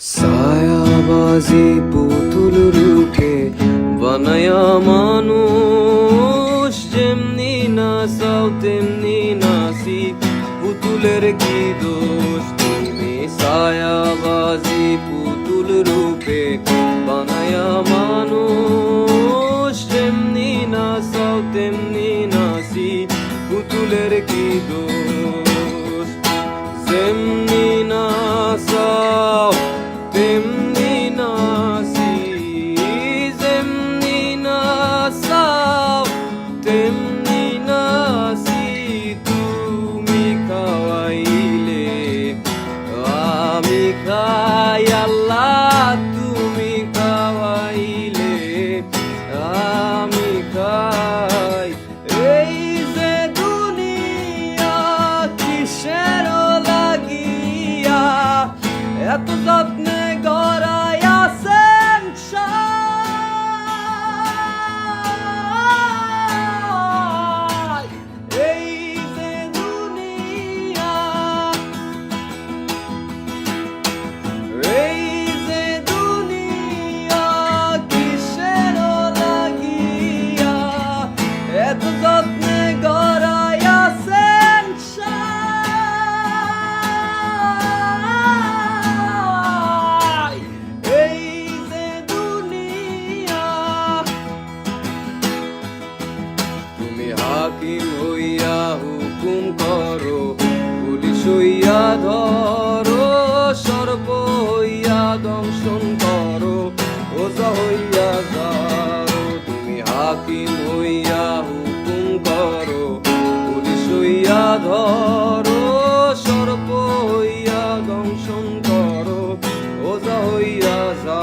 ছায়াবাজি পুতুল রূপে বানায়া মানুষ, যেমনি নাচাও, তেমনি নাচি। পুতুলের কি দোষ? তুমি ছায়াবাজি পুতুল রূপে বানায়া মানুষ, যেমনি নাচাও, তেমনি নাচি। পুতুলের কি দোষ? যেমনি নাচাও তেমনি a tus হাকিম হইয়া হুকুম করো, পুলিশ হইয়া ধরো সর্ব হইয়া দংশন করো ওজা হইয়া ধরো তুমি হাকিম হইয়া হুকুম করো, পুলিশ হইয়া ধরো সর্ব হইয়া দংশন করো ওজা হইয়া যা